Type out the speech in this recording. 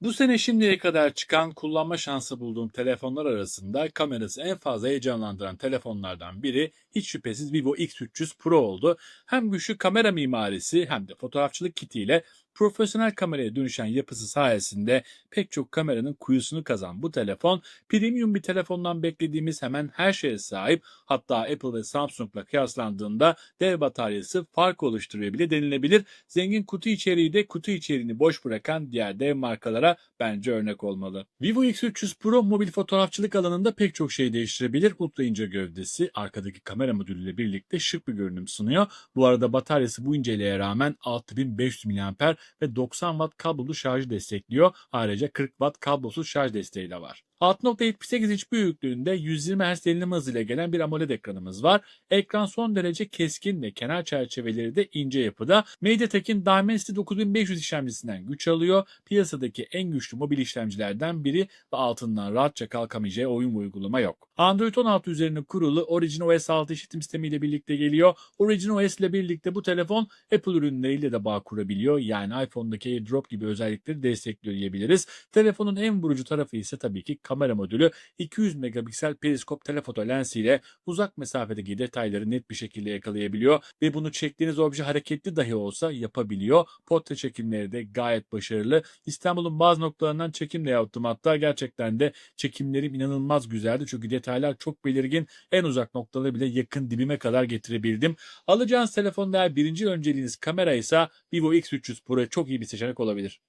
Bu sene şimdiye kadar çıkan kullanma şansı bulduğum telefonlar arasında kamerası en fazla heyecanlandıran telefonlardan biri hiç şüphesiz Vivo X300 Pro oldu. Hem güçlü kamera mimarisi hem de fotoğrafçılık kitiyle profesyonel kameraya dönüşen yapısı sayesinde pek çok kameranın kuyusunu kazan bu telefon premium bir telefondan beklediğimiz hemen her şeye sahip hatta Apple ve Samsung'la kıyaslandığında dev bataryası fark oluşturuyor bile denilebilir. Zengin kutu içeriği de kutu içeriğini boş bırakan diğer dev markalara bence örnek olmalı. Vivo X300 Pro mobil fotoğrafçılık alanında pek çok şey değiştirebilir. Ultra ince gövdesi arkadaki kamera modülüyle birlikte şık bir görünüm sunuyor. Bu arada bataryası bu inceliğe rağmen 6500 mAh ve 90 Watt kablolu şarjı destekliyor. Ayrıca 40 Watt kablosuz şarj desteği de var. 6.78 inç büyüklüğünde 120 Hz yenileme hızıyla gelen bir AMOLED ekranımız var. Ekran son derece keskin ve kenar çerçeveleri de ince yapıda. MediaTek'in Dimensity 9500 işlemcisinden güç alıyor. Piyasadaki en güçlü mobil işlemcilerden biri ve altından rahatça kalkamayacağı oyun ve uygulama yok. Android 16 üzerine kurulu Origin OS 6 işletim sistemiyle birlikte geliyor. Origin OS ile birlikte bu telefon Apple ürünleriyle de bağ kurabiliyor. Yani iPhone'daki AirDrop gibi özellikleri destekliyor diyebiliriz. Telefonun en vurucu tarafı ise tabii ki kamera modülü 200 megapiksel periskop telefoto lensiyle uzak mesafedeki detayları net bir şekilde yakalayabiliyor ve bunu çektiğiniz obje hareketli dahi olsa yapabiliyor. Portre çekimleri de gayet başarılı. İstanbul'un bazı noktalarından çekim yaptım hatta gerçekten de çekimlerim inanılmaz güzeldi çünkü detaylar çok belirgin. En uzak noktaları bile yakın dibime kadar getirebildim. Alacağınız telefonda birinci önceliğiniz kamera ise Vivo X300 Pro çok iyi bir seçenek olabilir.